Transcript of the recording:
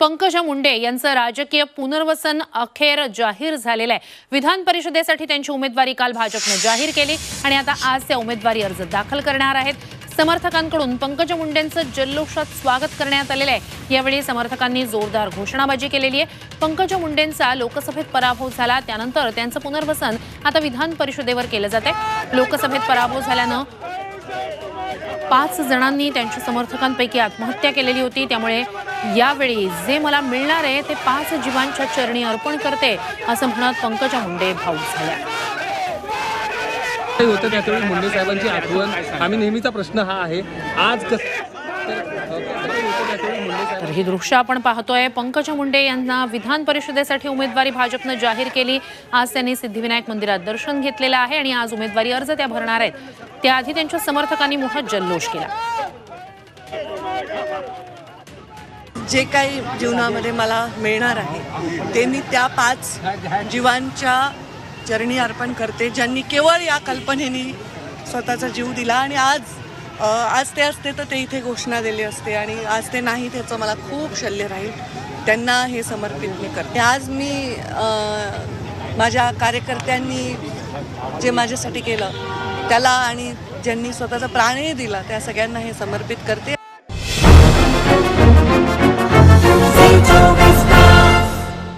पंकजा मुंडे यांचं राजकीय पुनर्वसन अखेर जाहीर झालेलं आहे. विधान परिषदेसाठी त्यांची उमेदवारी काल भाजपने जाहीर केली आणि आता आज त्या उमेदवारी अर्ज दाखल करणार आहेत. समर्थकांकडून पंकजा मुंडेंचं जल्लोषात स्वागत करण्यात आलेलं आहे. यावेळी समर्थकांनी जोरदार घोषणाबाजी केलेली आहे. पंकजा मुंडेंचा लोकसभेत पराभव झाला. त्यानंतर त्यांचं पुनर्वसन आता विधान परिषदेवर केलं जात आहे लोकसभेत पराभव झाल्यानं पाच जणांनी त्यांच्या समर्थकांपैकी आत्महत्या केलेली होती. त्यामुळे यावेळी जे मला मिळणार आहे ते पाच जीवांच्या चरणी अर्पण करते असं म्हणत पंकजा मुंडे भाऊक झाल्या. होतं त्यावेळी मुंडे साहेबांची आठवण. आम्ही नेहमीचा प्रश्न हा आहे आज कस तर ही दृश्य आपण पाहतोय. पंकजा मुंडे यांना विधान परिषदेसाठी उमेदवारी भाजपनं जाहीर केली. आज त्यांनी सिद्धिविनायक मंदिरात दर्शन घेतलेलं आहे आणि आज उमेदवारी अर्ज त्या भरणार आहेत. त्याआधी त्यांच्या समर्थकांनी मोठा जल्लोष केला. जे काही जीवनामध्ये मला मिळणार आहे ते मी त्या पाच जीवांच्या चरणी अर्पण करते ज्यांनी केवळ या कल्पनेनी स्वतःचा जीव दिला आणि आज आज ते असते तर ते इथे घोषणा दिली असते आणि आज ते नाही त्याचं मला खूप शल्य राहील. त्यांना हे समर्पित मी करते. आज मी माझ्या कार्यकर्त्यांनी जे माझ्यासाठी केलं त्याला आणि ज्यांनी स्वतःचा प्राणही दिला त्या सगळ्यांना हे समर्पित करते.